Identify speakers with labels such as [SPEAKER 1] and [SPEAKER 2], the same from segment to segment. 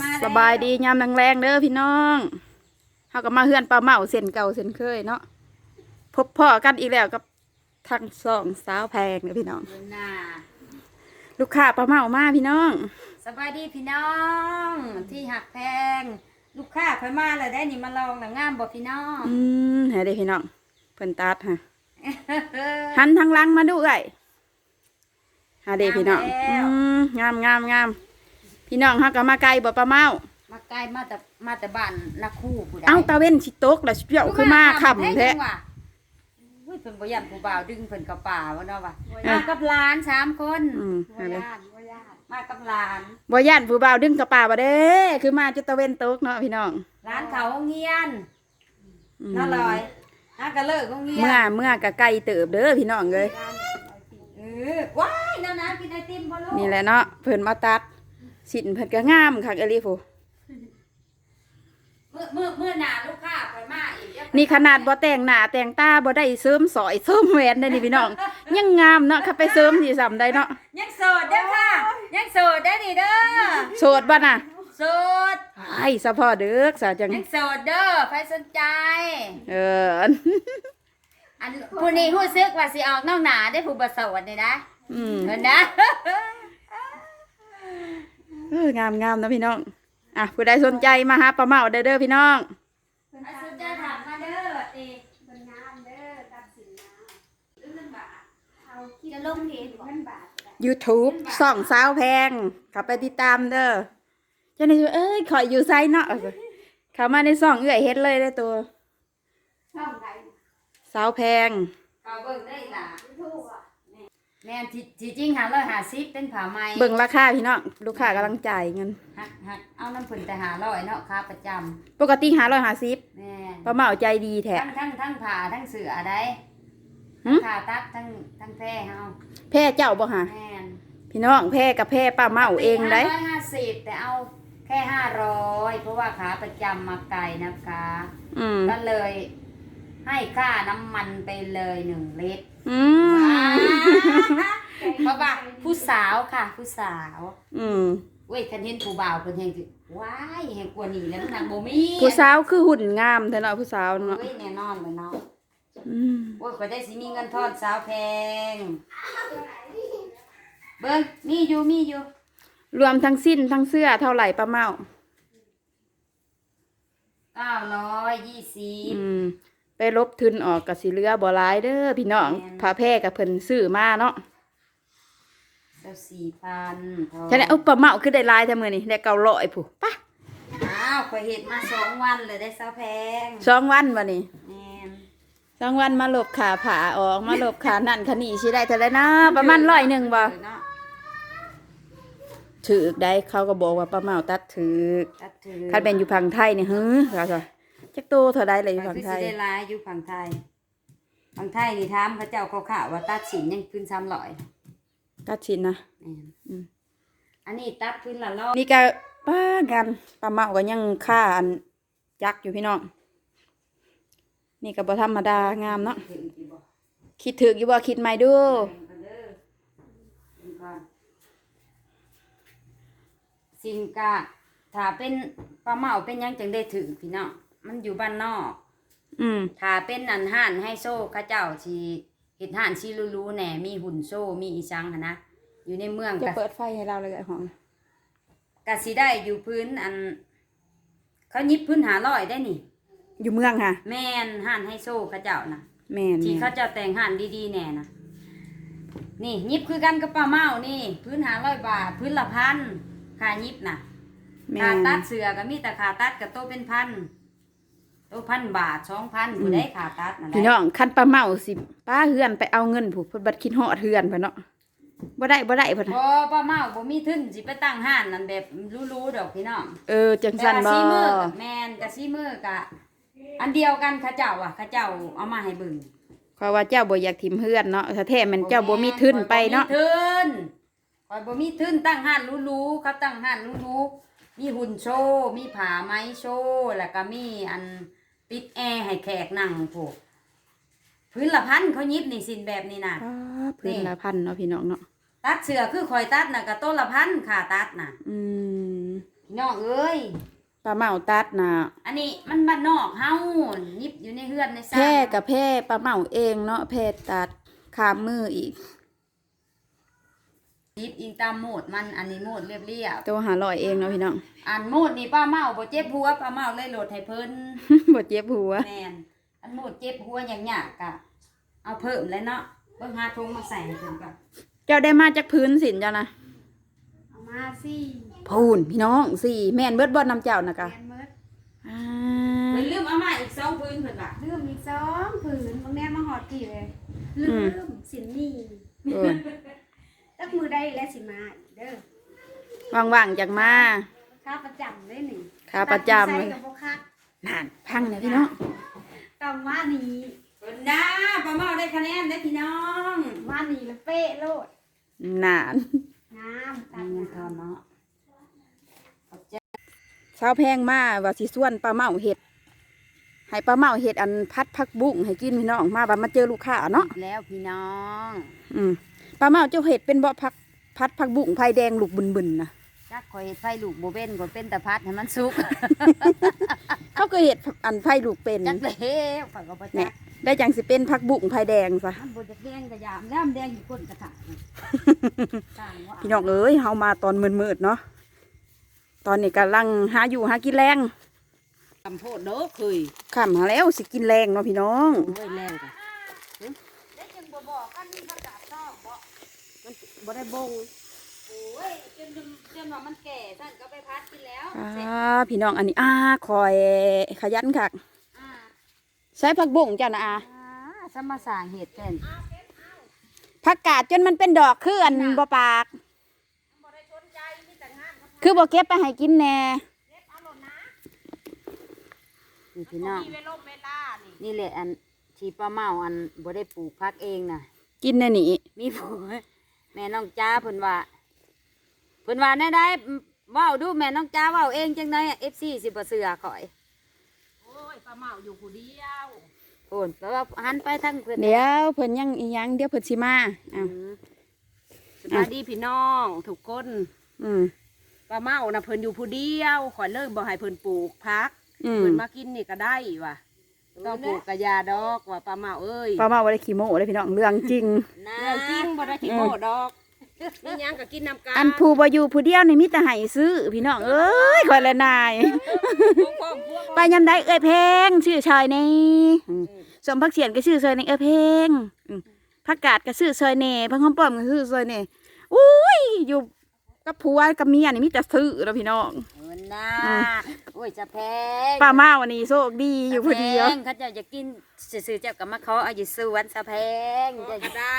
[SPEAKER 1] มาแล้ว
[SPEAKER 2] สบายดียามแรงๆเด้อพี่น้องเฮาก็มาเฮือนปลาเมาเส้นเก่าเส้นเคยเนาะพบพ่อกันอีกแล้วกับทั้งสองสาวแพงเด้อพี่น้อง
[SPEAKER 1] เดินหน้า
[SPEAKER 2] ลูกค้าปลาเมามาพี่น้อง
[SPEAKER 1] สบายดีพี่น้องที่หักแพง ลูกค้าค่อยมาเลยได้นี่มาลองหนังงามบ่พี่น้อง
[SPEAKER 2] อืมให้เด้อพี่น้องเพิ่นตัดฮะหันทางหลังมาดูเอ้ยหาเด้อพี่น้องอืมงามงามงาม พี่น้องเฮาก็มาไกลบ่ปลาเมา
[SPEAKER 1] มาใกล้มาแต่มาแต่บ้านนักคู่ผู้ใด
[SPEAKER 2] เอ้าตาเว้นสิตกแล้วสิเปียวคือมาค่ำแท้
[SPEAKER 1] ว่ะอุ้ยเพิ่นบ่ยันผู้บ่าวดึงเพิ่นกับป่าวะเนาะว่ะ
[SPEAKER 2] อะ
[SPEAKER 1] มากับหลานสามคน
[SPEAKER 2] อืมเอาเลย
[SPEAKER 1] มากับหลาน
[SPEAKER 2] บ่ย่านผู้บ่าวดึงกระเป๋าบ่เด้คือมาจุดตะเว้นตกเนาะพี่น้อง
[SPEAKER 1] หลานเขาโรงเรียน
[SPEAKER 2] อืม
[SPEAKER 1] น่าลอยน่าก็เลิกโรงเรียน
[SPEAKER 2] เมื่อเมื่อกะไก่เติบเด้อพี่น้องเลย
[SPEAKER 1] เออว้ายน้าน้ำกินไอติมบ่ลูก
[SPEAKER 2] นี่แหละเนาะเพิ่นมาตัด สินเพิ่นก็งามคักเอหลีฟู
[SPEAKER 1] มือมือมือหนาลูกค้าไปมาอีกเดี๋ยว
[SPEAKER 2] นี่ขนาดบ่แต่งหน้าแต่งตาบ่ได้เสริมสอยเสริมแหวนได้นี่พี่น้อง ยังงามเนาะถ้าไปเสริมสิซ้ำได้เนาะ
[SPEAKER 1] ยังโสดเด้อค่ะ ยังโสดได้อนี่เด้อ
[SPEAKER 2] โสดบ่น่ะ
[SPEAKER 1] โสด
[SPEAKER 2] ไอ้สะพอเด้อสาวจัง
[SPEAKER 1] ยังโสดเด้อใครสนใจ
[SPEAKER 2] เออ
[SPEAKER 1] อันผู้นี้รู้สึกว่าสิออกน้องหนาได้อผู้บ่โสดนี่นะ
[SPEAKER 2] อืม
[SPEAKER 1] เห็นนะ
[SPEAKER 2] เออ งามงามนะพี่น้อง อะผู้ใดสนใจมาหาปลาเมาได้เด้อพี่น้อง
[SPEAKER 1] อาสุจะถามมาเด้อติ
[SPEAKER 3] เป็นงามเด้อตัดสินนะเอาคิด
[SPEAKER 1] จะลงเพจบ่
[SPEAKER 3] เงินบาท
[SPEAKER 2] YouTube ส่องสาวแพงข้าไปติดตามเด้อเจะนี่เอ้ยขอยอยู่ไซเนาะเข้ามาในส่องเอื้อยเฮ็ดเลยได้ตัว
[SPEAKER 3] ช่องใด
[SPEAKER 2] สาวแพง
[SPEAKER 1] เอาเบิ่งได้ล่ะ
[SPEAKER 3] ทูกอะ
[SPEAKER 1] แม่นที่ที่จริง550เป็นผ้าไหม
[SPEAKER 2] เบิ่งราคาพี่น้องลูกค้ากำลังจ่ายเงิน
[SPEAKER 1] หักหักเอาน้ำผึ้งแต่500เนาะค่าประจำ
[SPEAKER 2] ปกติหาร้อยหาสิบ
[SPEAKER 1] แม่น
[SPEAKER 2] ป้าเหมาใจดีแท้
[SPEAKER 1] ทั้งทั้งทั้งผ่าทั้งเสือได้
[SPEAKER 2] หึ
[SPEAKER 1] ผ่าตัดทั้งทั้งแพร่เฮา
[SPEAKER 2] แพ่เจ้าบ่หา
[SPEAKER 1] แม่น
[SPEAKER 2] พี่น้องแพ่กับแพ่ป้าเหมาเองได้
[SPEAKER 1] ร้อยห้าสิบแต่เอาแค่ห้าร้อยเพราะว่าขาประจำมาไกลนะคะ
[SPEAKER 2] อืม
[SPEAKER 1] ก็เลย ให้ค่าน้ำมันไปเลยหนึ่งลิตร
[SPEAKER 2] อืม
[SPEAKER 1] เพราะว่าผู้สาวค่ะ ผู้สาว
[SPEAKER 2] อืม
[SPEAKER 1] เว้ยคันเห็นผู้บ่าวเพิ่นแห่งสิว้ายแห่งกว่านี้แล้วนางบ่มี
[SPEAKER 2] ผู้สาวคือหุ่นงามแท้เนาะผู้สาวเนาะ
[SPEAKER 1] เว้ยแน่นอนเลยเนาะ
[SPEAKER 2] อืม
[SPEAKER 1] โอ้ยก็ได้สิมีเงินทอนสาวแพง เบิ่งมีอยู่มีอยู่
[SPEAKER 2] รวมทั้งสิ้นทั้งเสื้อเท่าไหร่ป้าเหมา
[SPEAKER 1] เก้าร้อยยี่สิบ
[SPEAKER 2] อืมไป ลบทุนออกกับสิเหลือบ่หลายเด้อพี่น้อง
[SPEAKER 1] แม่น
[SPEAKER 2] ผ้าแพร่กับเพิ่นซื้อมาเนาะ
[SPEAKER 1] เจ้าสี่พัน
[SPEAKER 2] ฉะนั้นเอาป้าเหมาคือได้หลายแท้มื้อนี้ได้900ผู้ปะ
[SPEAKER 1] อ้าวข่อยเห็ดมาสองวันเลยได้สาวแพง
[SPEAKER 2] สองวันบัดนี้
[SPEAKER 1] แม่น
[SPEAKER 2] สองวันมาลบขาผาออกมาลบขานั่นขานี่สิได้เท่าไรนะประมาณร้อยหนึ่งบ่
[SPEAKER 1] เออเนาะ
[SPEAKER 2] ถือกได้เขาก็บอกว่าป้าเหมาตัดถือก
[SPEAKER 1] ตัดถือ
[SPEAKER 2] คันเป็นอยู่พังไทยนี่ฮึว่าซะ จักโตเท่าใดเลยอยู่
[SPEAKER 1] ข่อ
[SPEAKER 2] พั
[SPEAKER 1] ย
[SPEAKER 2] ง
[SPEAKER 1] คือ
[SPEAKER 2] ไท
[SPEAKER 1] สิ
[SPEAKER 2] ย
[SPEAKER 1] ได้หลายอยู่ฝั่งไทยฝั่งไทยนี่ถามเขาเจ้าเขาข่าวว่าตัดสินยังขึ้นซ้ำร้อย
[SPEAKER 2] ตัดชิ้นนะ
[SPEAKER 1] แม่น
[SPEAKER 2] อืม
[SPEAKER 1] อันนี้ตัดพื้นละร้อย
[SPEAKER 2] นี่ก็ป้ากันป้าเหมาก็ยังค่าอันจักอยู่พี่น้องนี่ก็บ่ธรรมดางามเนาะ
[SPEAKER 1] ถึงกี่บ่
[SPEAKER 2] คิดถึกอยู่บ่คิดใหม่ดู
[SPEAKER 1] แม่นกันเด้อดูก่อนสิ่งกะถ้าเป็นปลาเมาเป็นหยังจังได้ถือพี่น้อง มันอยู่บ้านนอก
[SPEAKER 2] อืม
[SPEAKER 1] ถ้าเป็นอันห่านให้โซ่เข้าเจ้าชีเห็ดห่านชีรู้ๆแหน่มีหุ่นโซ่มีอีสังหนนะอยู่ในเมือง
[SPEAKER 2] จะ
[SPEAKER 1] กะ
[SPEAKER 2] เปิดไฟให้เราเลยไอ้หอม
[SPEAKER 1] กะสิได้อยู่พื้นอัน เขายิบพื้นหาร้อยได้นี่
[SPEAKER 2] อยู่เมืองค่ะ
[SPEAKER 1] แม่นห่านให้โซ่เข้าเจ้านะ
[SPEAKER 2] แม่น
[SPEAKER 1] ที่
[SPEAKER 2] แม่
[SPEAKER 1] เขา
[SPEAKER 2] น
[SPEAKER 1] เจ้าแต่งห่านดีๆแหน่นะนี่ยิบคือกันกับปลาเมานี่ พื้นหาร้อยบาท พื้นละพันค่ายิบนะ
[SPEAKER 2] แม่
[SPEAKER 1] ค่านตัดเสือก็มีแต่ค่าตัดกับโตเป็นพัน โตพันบาทสองพันผู้ได้ค่าตัดนะ
[SPEAKER 2] พี่น้องคันป้าเหมาสิป้าเฮือนไปเอาเงินผู้เพิ่นบัดคิดฮอดเฮือนเพิ่นเนาะบ่ได้บ่ได้เพิ่น
[SPEAKER 1] พ
[SPEAKER 2] น่ะ
[SPEAKER 1] อป้าเมาบ่มีทุนสิไปตั้งห้านนั่นแบบรู้ๆดอกพี่น้อง
[SPEAKER 2] เออจังซั่น
[SPEAKER 1] แต่
[SPEAKER 2] บ่
[SPEAKER 1] ว่าซีมือกับแมนกับซีมือกับอันเดียวกันเข้าเจ้าอะเข้าเจ้าเอามาให้เบิ่ง
[SPEAKER 2] เพราะว่าเจ้าบ่อยากถิ่มเฮือนเนาะถ้าแท้แมันเจ้าบ่มีทุนไปเนาะ
[SPEAKER 1] ข่อยบ่มีทุนข่อยบ่มีทุนตั้งห้านรู้ๆเขาตั้งห้านรู้ๆมีหุ่นโชว์มีผาไม้โชว์แล้วก็มีอัน ติดแอร์ให้แขกนั่งพวกพื้นละพันเขายิบนี่สินแบบนี้น่ะ
[SPEAKER 2] ป้าพื้นละพันเนาะพี่น้องเนาะ
[SPEAKER 1] ตัดเสือคือข่อยตัดน่ะก็ต้นละพันค่าตัดน่ะ
[SPEAKER 2] อืม
[SPEAKER 1] น้องเอ้ย
[SPEAKER 2] ปลาเมาตัดน่ะ
[SPEAKER 1] อันนี้มันบ้านนอกเฮายิบอยู่ในเฮือนใน
[SPEAKER 2] แพร่กับแพร่ปลาเมาเองเนาะแพร่ตัดขามมืออีก
[SPEAKER 1] ยิบอิงตามโหมดมันอันนี้โหมดเรียบเรียบ
[SPEAKER 2] ตัวหาลอยเองเนาะพี่น้อง
[SPEAKER 1] ๆอันโหมดนี่ป้าเมาบ่เจ็บหัวป้าเมาเลยโหลดให้เพิ่น
[SPEAKER 2] บ่เจ็บหัว
[SPEAKER 1] แม่นอันโหมดเจ็บหัวอย่างยากกะเอาเพิ่มเลยเนาะเบิ่งหาทงมาใส่ให้เพิ่นก่อน
[SPEAKER 2] เจ้าได้มาจากพื้นสินเจ้านะ
[SPEAKER 3] เอามาสิ
[SPEAKER 2] พูนพี่น้องสี่แม่นเบิดบ่น้ำเจ้านะกะ
[SPEAKER 3] แกนเมิด
[SPEAKER 2] อ่า
[SPEAKER 1] เพิ่นลืมเอามาอีกสองพื้นเพิ่นว่า
[SPEAKER 3] ลืมอีกสองผืนบางแน่มาหอดกี่เลยลืมสินนี่
[SPEAKER 2] เออ
[SPEAKER 3] ตักมือได้และสิมาอีกเด้อ
[SPEAKER 2] ว่างๆจากมา
[SPEAKER 3] ข้าประจำเลยนี่
[SPEAKER 2] ขาประจำ
[SPEAKER 3] เล
[SPEAKER 2] เลยย
[SPEAKER 3] กับพวกคัก
[SPEAKER 2] นั่นพังเลยพี่น้อง
[SPEAKER 3] ต้องว่านี้
[SPEAKER 1] เพิ่นนะป้าเมาได้คะแนนได้อพี่น้อง
[SPEAKER 3] ว่านี้แล้วเป๊ะโลด
[SPEAKER 2] นาน
[SPEAKER 3] น้ำ
[SPEAKER 1] ตั
[SPEAKER 3] ตั
[SPEAKER 1] ง
[SPEAKER 3] ด
[SPEAKER 1] เงิน
[SPEAKER 3] น้
[SPEAKER 1] ทอนเนาะขอบใจ
[SPEAKER 2] เช้าวแพงมาว่าสิส่วนปลาเมาเห็ดให้ปลาเมาเห็ดอันพัดผักบุ้งให้กินพี่น้องมาบัดมาเจอลูกค้าเนาะ
[SPEAKER 1] อีกแล้วพี่น้อง
[SPEAKER 2] อืม ปลาเมาเจ้าเห็ดเป็นบ่พักพัดผักบุ้งไผ่แดงลูกบึนๆนะ
[SPEAKER 1] จักข่อยเฮ็ดไฟลูกบ่เป็นก็เป็นแต่พัดให้มันสุก
[SPEAKER 2] เขาก็เห็ดอันไผ่ลูกเป็น
[SPEAKER 1] จักแล้วข่อยก็บ่จั
[SPEAKER 2] เนี่ย
[SPEAKER 1] ก
[SPEAKER 2] ได้จังสิเป็นผักบุ้งไผ่แดงซะ
[SPEAKER 1] มันบ่จักแดงกระยามแล้วมันแดงอยู่ก้นกระถางต่างว่า
[SPEAKER 2] พี่น้องเอ้ยเฮามาตอนมืดๆเนาะตอนนี้กำลังหาอยู่หากินแรง
[SPEAKER 1] คำโพดเด้อเคย
[SPEAKER 2] ข้ามหาแล้วสิกินแรงเนาะพี่น้อง
[SPEAKER 1] โอ้ยแรงกะ
[SPEAKER 3] ได้จึงบ่บอกกันนี่เขาจับต้องบ่
[SPEAKER 1] มัน บ่ได้บงโอ้ยจนจนว่ามันแก่ท่านก็ไปพัดกินแล้ว
[SPEAKER 2] อ่าพี่น้องอันนี้อ่าคอยขยันคัก
[SPEAKER 1] อ่า
[SPEAKER 2] ใช้ผักบุ้งจ้ะนะอา
[SPEAKER 1] อ่าสมาสร้างเห็ดเป็น
[SPEAKER 2] ผักกาดจนมันเป็นดอกคืออันบ่ปากคือบ่เก็บไปให้กินแน่
[SPEAKER 1] นี่พี่น้องนี่แหละอันที่ป้าเมาอันบ่ได้ปลูกพักเองน่ะ
[SPEAKER 2] กินแน่นี่
[SPEAKER 1] มีผัว แม่น้องจ้าเพิ่นว่าเพิ่นว่าแน่ได้เว้าดูแม่น้องจ้าเว้าเองจังได๋ FC สิบ่เชื่อข่อย
[SPEAKER 3] โอ้ยปลาเมาอยู่ผู้เดียว
[SPEAKER 1] โอนแปลว่าหันไปทางเพิ่น
[SPEAKER 2] เดี๋ยวเพิ่นยังอีหยังเดี๋ยวเพิ่นสิมา
[SPEAKER 1] อื
[SPEAKER 2] อ้าว
[SPEAKER 1] ม
[SPEAKER 4] สวัสดีพี่น้องทุกคน
[SPEAKER 2] อืม
[SPEAKER 4] ป้าเมานะเพิ่นอยู่ผู้เดียวขอยเลิกบ่ให้เพิ่นปลูกพัก
[SPEAKER 2] อืม
[SPEAKER 4] เพิ่นมากินนี่ก็ได้ว่ะ ต้องปลูกกระยาดอกว่าป้าเมาเอ้ย
[SPEAKER 2] ป้ามาบ่ได้ขี้โม้เลยพี่น้องเรื่องจริง
[SPEAKER 1] นะ
[SPEAKER 4] เรื่องจริงบ่ได้ขี้โมดอกนี่ยังก็กินน้ำกัน
[SPEAKER 2] อันผู้บ่อยู่ผู้เดียวนี่มีแต่ให้ซื้อพี่น้องเอ้ยข่อยละนาย
[SPEAKER 4] พวกพ่อพวก
[SPEAKER 2] ไปยามใดเอ้ยเพลงชื่อชอยนี่อืมสมพักเสียนก็ชื่อซอยนี่เอ้ยเพลงอืมผักกาดก็ชื่อซอยนี่พักหอมป้อมก็ชื่อซอยนี่อุ้ยอยู่กับผัวกับเมียนี่มีแต่ซื้อแล้วพี่น้อง
[SPEAKER 1] เออนะโอ้ยจะแพง
[SPEAKER 2] ป้ามาวันนี้โชคดีอยู่ผู้เดียว
[SPEAKER 1] แพงเขาเจะจะกินซื่อๆเจ้าก็มาขอเอาอยู่สวนสะแพงจะ
[SPEAKER 4] ก็ได้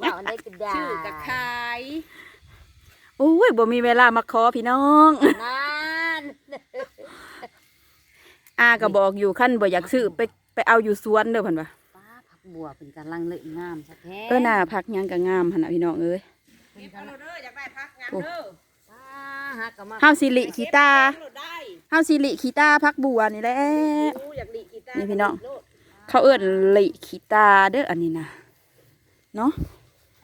[SPEAKER 1] ว่าอันใดก็ได้
[SPEAKER 4] ชื่อกับขาย
[SPEAKER 2] อุ้ยบ่มีเวลามาขอพี่น้อง
[SPEAKER 1] นั่น
[SPEAKER 2] อาก็บอกอยู่ขั้นบ่อยากซื้อไปไปเอาอยู่สวนเด้อเพิ่นว่า
[SPEAKER 1] ป้าผักบัวเป็นกำลังเลิศงามสะแพง
[SPEAKER 2] เออน่าพักหยังก็งามหั่นน่ะพี่น้องเอ้ย
[SPEAKER 4] เก็บเอาโลดเด้ออยากได้พักงานเด้อ
[SPEAKER 1] ป้าฮักก็มา
[SPEAKER 2] เฮาสิริขีตา
[SPEAKER 4] โลดได้
[SPEAKER 2] เฮาสิริขีตาพักบัวนี่แหละ
[SPEAKER 4] อู้อยากดีกีตา
[SPEAKER 2] นี่
[SPEAKER 4] ร์
[SPEAKER 2] พี่น้อง
[SPEAKER 4] โลด
[SPEAKER 2] เขาเอิ้นลิขีตาเด้ออันนี้นะเนาะ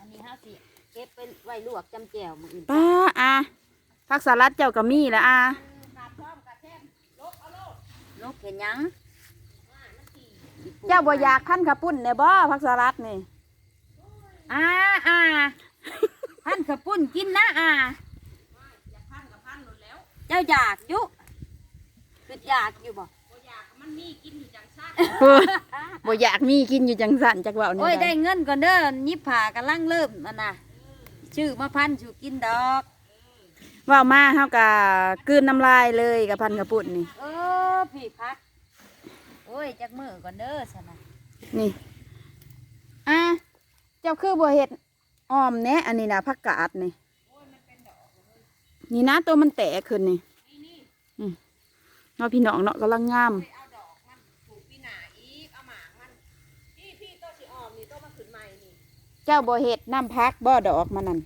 [SPEAKER 1] อันนี้เฮาสิเก็บไปไว้ลวกจำแจ่วมื้ออื่น
[SPEAKER 2] ป้าอาผักสลัดเจ้าก็มีแหล้วอา
[SPEAKER 1] นกเห็นหยัง
[SPEAKER 2] เจ้าบ่อยากขั้นข้าวปุ้นเนี่ยบ่ผักสลัดนี่
[SPEAKER 1] อ่าอ่าพันขาวปุ้นกินนะอ่า
[SPEAKER 4] พันกับพันโลดแล้ว
[SPEAKER 1] เจ้าอยากอยู่คืออยากอยู่บ่
[SPEAKER 4] บ่อยากมันมีกินอยู่จังซั่น
[SPEAKER 2] เออบ่อยากมีกินอยู่จังสั่นจักเว้า
[SPEAKER 1] โอ้ย
[SPEAKER 2] นี่
[SPEAKER 1] ได้เงินก่อนเด้อยิบผ่ากำลังเริ่มมันน่ะชื่อมาพันชูกินดอก
[SPEAKER 2] เว้ามาเฮาก็กลืนน้ำลายเลยกับพันข้าวปุ้นนี่
[SPEAKER 1] เออพี่พัก โอ้ยจักมือก่อนเด้อสนะ
[SPEAKER 2] นี่ อะเจ้าคือบัวเห็ดอ้อมแหน่อันนี้นะผักกาดนี่ นี่นะตัวมันแตกขึ้นนี่อืมเนาะพี่น้องเนาะกำลังงาม
[SPEAKER 4] เอาดอกมันปลูกปีหน้าอีกเอาหมากมันพี่พี่ต้นสิออมนี่ต้นมาขึ้นใหม่นี่
[SPEAKER 2] เจ้าบัวเห็ดน้ำพักบ่ดอกมันนั่น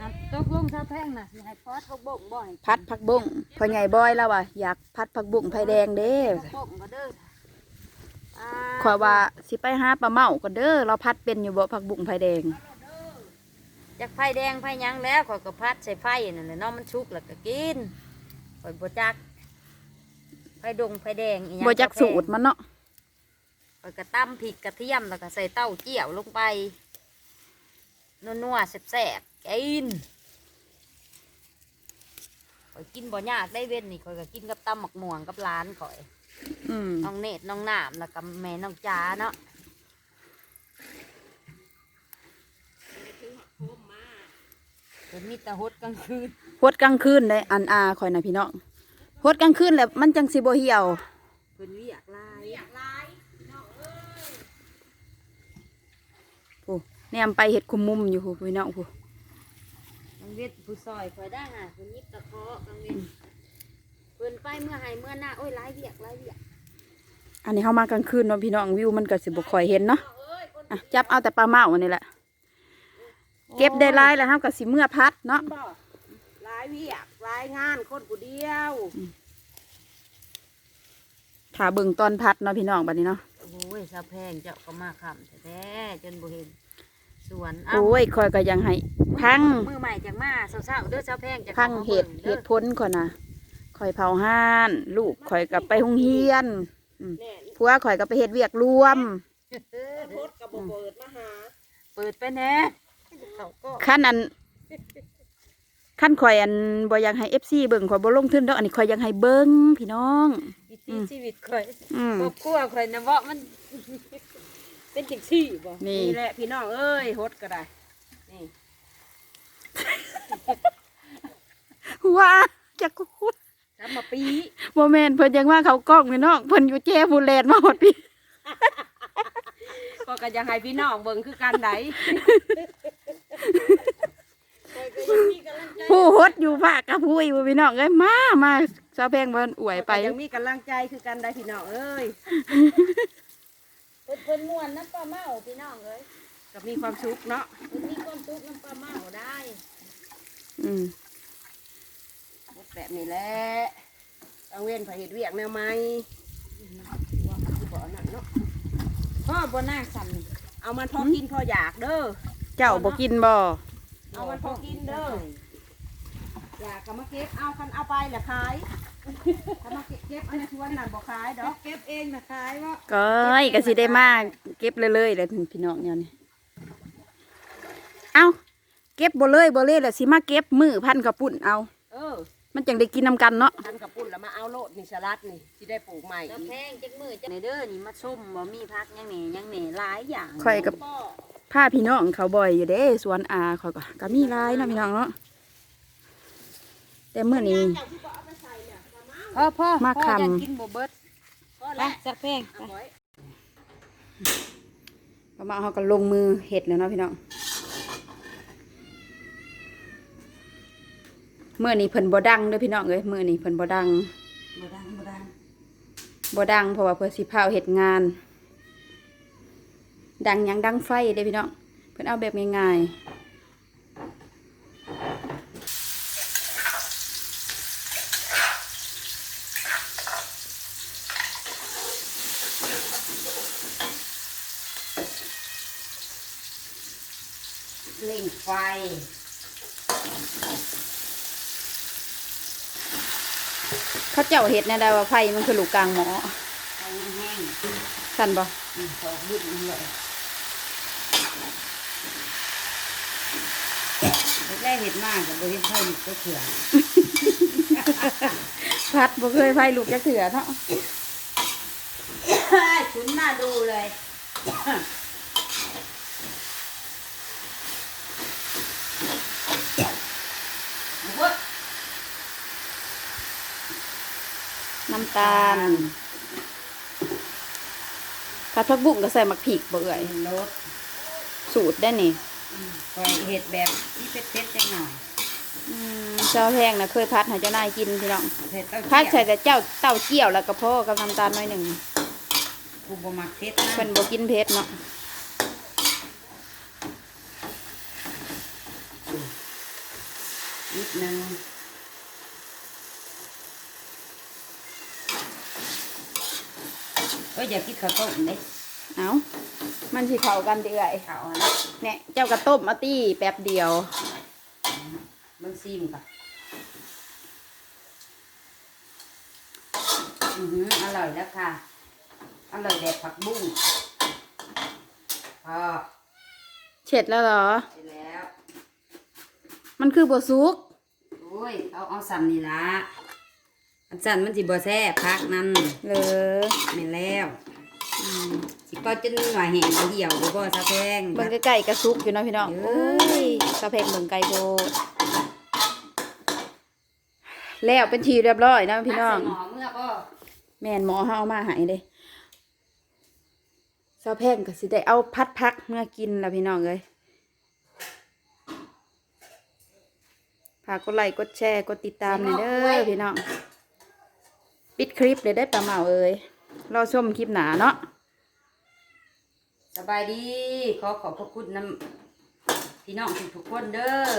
[SPEAKER 1] อะตกลงเท่าแพงน่ะสิให้ฟอสพวกบ่งบ่ให้
[SPEAKER 2] พัดผักบุ้งพ่อใหญ่บอยแล้วว่ะอยากพัดผักบุ้งไผ่แดงเด้
[SPEAKER 1] พวกบ่งก็เด้ออ่า
[SPEAKER 2] ขอยว่าสิไปหาปลาเมาก็เด้อเราพัดเป็นอยู่บ่ผักบุ้งไผ่แดง
[SPEAKER 1] จากไฟแดงไฟหยังแล้วข่อยก็พัดใส่ไฟนั่นแหละเนาะมันชุกแล้วก็กินข่อยบ่จัก ไฟดงไฟแดงอีหยัง
[SPEAKER 2] บ่จัก
[SPEAKER 1] แพง
[SPEAKER 2] สูตรมันเนาะ
[SPEAKER 1] ข่อยก็ตั้มพริกกระเทียมแล้วก็ใส่เต้าเจี้ยวลงไปนัวๆแซ่บๆกินข่อยกินบ่ยากได้เว้นนี่ข่อยก็กินกับตำหมักม่วงกับร้านข่อย
[SPEAKER 2] อืม
[SPEAKER 1] น้องเนตรน้องหนามแล้วก็แม่น้องจ้าเนาะ เดี๋ยวมีแต่ฮดกลางคืน
[SPEAKER 2] ฮดกลางคืนได้อันอาข่อยนะพี่น้องฮดกลางคืนแล้วมันจังสิบ่เหี่ยว
[SPEAKER 1] เพิ่นเวียกหลาย
[SPEAKER 4] อยากร้ายน้องเอ้ย
[SPEAKER 2] ผู้แนมไปเฮ็ดคุมมุมอยู่ผู้พี่น้องผู้
[SPEAKER 1] น้องเวทผู้ซอยคอยได้ห่ะเพิ่นยิบตะเคาะกลางเวนเพิ่นไปเมื่อไหเมื่อหน้าโอ้ยหลายเวียกหลายเวียก
[SPEAKER 2] อันนี้เฮามากลางคืนเนาะพี่น้องวิวมันก็สิบ่ค่อยเห็นเนาะอะจับเอาแต่ปลาเมาอันนี้แหละ เก็บได้หลายแล้วเฮาก็สิเมื่อพัดเนาะ
[SPEAKER 4] บ่ร้ายเวียกร้ายงานคนผู้เดียว
[SPEAKER 2] ถ้าเบิ่งตอนพัดเนาะพี่น้องบัดนี้เนาะ
[SPEAKER 1] โอ้ยสะแพงเจ้าก็มาคำแท้ๆจนบ่เห็นสวน
[SPEAKER 2] โอ้ยข่อยก็ยังให้พัง
[SPEAKER 1] มือใหม่จากมาเศร้าๆเด้อสะแพงจะ
[SPEAKER 2] พัง
[SPEAKER 1] ข้ามา
[SPEAKER 2] เห็ด
[SPEAKER 1] บิ่ง
[SPEAKER 2] เห็ด
[SPEAKER 1] ด้อ
[SPEAKER 2] พ้นข่อยนะข่อยเผาห้านลูกข่อยกับไปโรงเรียน
[SPEAKER 4] แน่
[SPEAKER 2] ผัวข่อยก็ไปเฮ็ดเวียกรวม
[SPEAKER 1] เออ
[SPEAKER 4] โทษกับบ่เปิดมาหา
[SPEAKER 1] เปิดไปแน่ เขาก็
[SPEAKER 2] ขั้นอันขั้นข่อยอันบ่อยากให้ FC เบิ่งข่อยบ่ลงทุนดอกอันนี้ข่อยอยากให้เบิ่งพี่น้อง
[SPEAKER 1] วิถีชีวิตข่อย
[SPEAKER 2] อืม
[SPEAKER 1] ครอบครัวข่อยนะว่ามัน เป็นจังซี่บ่
[SPEAKER 2] นี่
[SPEAKER 4] นี่แหละพี่น้องเอ้ยฮดก็ได้นี่
[SPEAKER 2] ว่าจักพูด
[SPEAKER 4] ทำมาปี
[SPEAKER 2] บ่แม่นเพิ่นยังว่าเขากล้องพี่น้องเพิ่นอยู่แจ้ฟูแลนด์มาหมดพี่
[SPEAKER 4] ก็ก็จะให้พี่น้องเบิ่งคือกันได
[SPEAKER 2] ผู้ฮดอยู่ภาคกับผู้อยู่พี่น้องเอ้ยมามาสาวแพงเพิ่นอวยไป
[SPEAKER 4] ก็ยังมีกำลังใจคือกันได้พี่น้องเอ้ย
[SPEAKER 1] เพิ่นเพิ่นม่วนน้ำปลาเมาพี่น้องเอ้ย
[SPEAKER 4] ก็มีความสุขเนาะ
[SPEAKER 1] เพิ่นมีความสุขน้ำปลาเมาได้
[SPEAKER 2] อืม
[SPEAKER 4] แบบนี้แหละต้องเว้นผาเห็ดเวียกแนวไหมว่าคือบ่อนั่นเนาะ
[SPEAKER 1] พ่อบ่น่าสั่น
[SPEAKER 4] เอามันพอกินพออยากเด้อ
[SPEAKER 2] เจ้าบ่กินบ่
[SPEAKER 4] เอามันพอกินเด้อ อยากก็มาเก็บเอาคันเอาไปละขายถ้ามาเก็บเก็บอันชวนนั่นบ่ขายดอกเก็บเองนะขายว่า
[SPEAKER 2] ก้อยก็สิได้มาเก็บเลยๆเลยพี่น้องเนี่ยนี่เอ้าเก็บบ่เลยบ่เลยแล้วสิมาเก็บมือพันกระปุ่นเอา
[SPEAKER 4] เออ
[SPEAKER 2] มันจังได้กินนำกันเนาะ
[SPEAKER 4] ทันกับปุ่นแล้วมาเอาโลดนี่สลัดนี่ที่ได้ปลูกใหม่
[SPEAKER 1] จะ
[SPEAKER 4] อีก
[SPEAKER 1] แพงจักมือจักในเด้อนี่มาส้มบ่มีพักหยังแหน่หยังแหน่หลายอย่าง
[SPEAKER 2] ข่อยกับ
[SPEAKER 4] พ่อ
[SPEAKER 2] พาพี่น้องเขาบ่อยอยู่เด้สวนอาข่อยก็ก็มีหลายเนาะพี่น้องเนาะ แต่มื้อนี้
[SPEAKER 4] เจ้าที่บ่เอาไปใส่เนี่ยมามา
[SPEAKER 1] พ่อพ่อ
[SPEAKER 2] มา
[SPEAKER 1] พ่อ
[SPEAKER 2] คำ
[SPEAKER 1] จะกินบ่เบิด
[SPEAKER 4] พ่อ
[SPEAKER 1] ไป
[SPEAKER 4] ละ
[SPEAKER 1] จักแพง
[SPEAKER 4] เอาไว้
[SPEAKER 2] ก็มาเขาก็ลงมือเฮ็ดแล้วเนาะพี่น้องมื้อนี้เพิ่นบ่ดังเด้อพี่น้องเอ้ยมื้อนี้เพิ่นบ่ดัง
[SPEAKER 1] บ่ดังบ่ดัง
[SPEAKER 2] บ่ดังเพราะว่าเพิ่นสิพาเฮ็ดงาน ดังหยังดังไฟเด้พี่น้องเพิ่นเอาแบบง่ายๆ
[SPEAKER 1] เล่งไฟ
[SPEAKER 2] เขาเจ้าเห็ดในดาวาไฟมันคือลูกกลางหมอ
[SPEAKER 1] ไฟแห้ง
[SPEAKER 2] สั่นบ่
[SPEAKER 1] อืมสองบึ้นเลยแรกเห็ดมากกับบ่เห็ดไฟลูกก็เถื่อ
[SPEAKER 2] พัดบ่เคยไฟลูกจักเถื่อเนาะ
[SPEAKER 1] ชุนหน้าดูเลยเอาเว้ย
[SPEAKER 2] น้ำตาลผัดผักบุ้งก็ใส่หมักผิกบ่เอ่ย
[SPEAKER 1] เป็นรส
[SPEAKER 2] สูตรได้นี่
[SPEAKER 1] คอยเห็ดแบบที่เผ็ดๆจักหน่อย
[SPEAKER 2] อืมเจ้าแพงนะเคยพัดให้เจ้านายกินพี่น้อง
[SPEAKER 1] เผ็ดเต้า
[SPEAKER 2] พัดใส่
[SPEAKER 1] เจี้ยว
[SPEAKER 2] แต่เจ้าเต้าเจี้ยวแล้วก็พอกับน้ำตาลหน่อยหนึ่ง
[SPEAKER 1] กูบ่มักเผ็ดนะ
[SPEAKER 2] เพิ่นบ่กินเผ็ดเนาะ
[SPEAKER 1] นิดนึง เอ้ยอย่ากินข้าวต้มเลย
[SPEAKER 2] เอ้ามันสิเข้ากันติเอ่ย
[SPEAKER 1] ข้าวอันนั้น
[SPEAKER 2] เนี่ยเจ้าก็ต้มเอาตี้แป๊บเดียว
[SPEAKER 1] เบิ่งซิมค่ะอือหืออร่อยแล้วค่ะ อร่อยแดกผักบุ้งพอ
[SPEAKER 2] เช็ดแล้วเหรอ
[SPEAKER 1] เสร็จแล้ว
[SPEAKER 2] มันคือบัวซุก
[SPEAKER 1] โอ้ย เอาเอาซ้ำนี่ละ อันจันมันสิบ่แซ่บพักนั่น
[SPEAKER 2] เลย
[SPEAKER 1] แม่นแล้วอืมสิก็จนหน่วยแห้งเหี่ยวบ่บ่ซะแพง
[SPEAKER 2] เบิ่งใกล้ๆกระซุกอยู่เนาะพี่น้อง
[SPEAKER 1] เอ้
[SPEAKER 2] โอ้
[SPEAKER 1] ย
[SPEAKER 2] ยสะเพกเบิ่งไก่โบดแล้วเป็นทีเรียบร้อยนะพี่น้อง
[SPEAKER 1] พักใส่หม้อเมื่อก็
[SPEAKER 2] แม่นหมอเฮาเอามาใหายเลยสะเพงก็สิได้เอาพัดพักเมื่อกินแล้วพี่น้องเอ้ยฝากกดไลค์กดแชร์กดติดตามหน่อยเด้อพี่น้อง ปิดคลิปเลยได้อปลาเหมาเอ้ยรอชมคลิปหนาเนาะ
[SPEAKER 1] สบายดีขอขอบพระคุณน้ำพี่น้องทุกๆคนเด้อ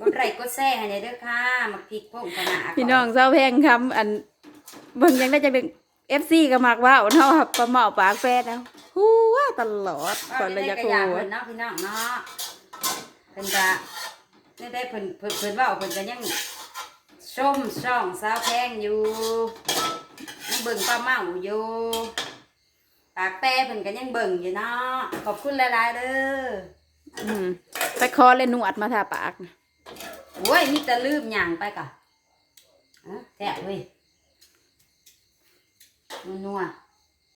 [SPEAKER 1] กดไลค์กดแชร์ให้หน่อยเด้อค่ะมักพริกพงกะหนา
[SPEAKER 2] พี่น้องเศร้าแพงคำอันเบิ่งยังได้จะเป็นเอฟซีก็มักว่าวเนาะปลาเหมาปากแฟนแล้วฮู้ว่าตลอดก่อนเลยจะโก
[SPEAKER 1] ร
[SPEAKER 2] ร
[SPEAKER 1] เพิ่
[SPEAKER 2] ธ
[SPEAKER 1] นเนาะพี่น้องเนาะเพิ่นก็ได้ได้เพิ่นเพิ่นเพิ่นเว่าเพิ่นก็ยัง ชมช่องสาวแพงอยู่ยังเบิ่งป้าเมาอยู่ปากแป้เพิ่นก็ยังเบิ่งอยู่เนาะขอบคุณหลายๆเด้อ
[SPEAKER 2] อืมไปคอเลยหนวดมาทาปากนะ
[SPEAKER 1] โอ้ยมีแต่ลืมหยังไปกะอะแท้เว้ยนัวๆ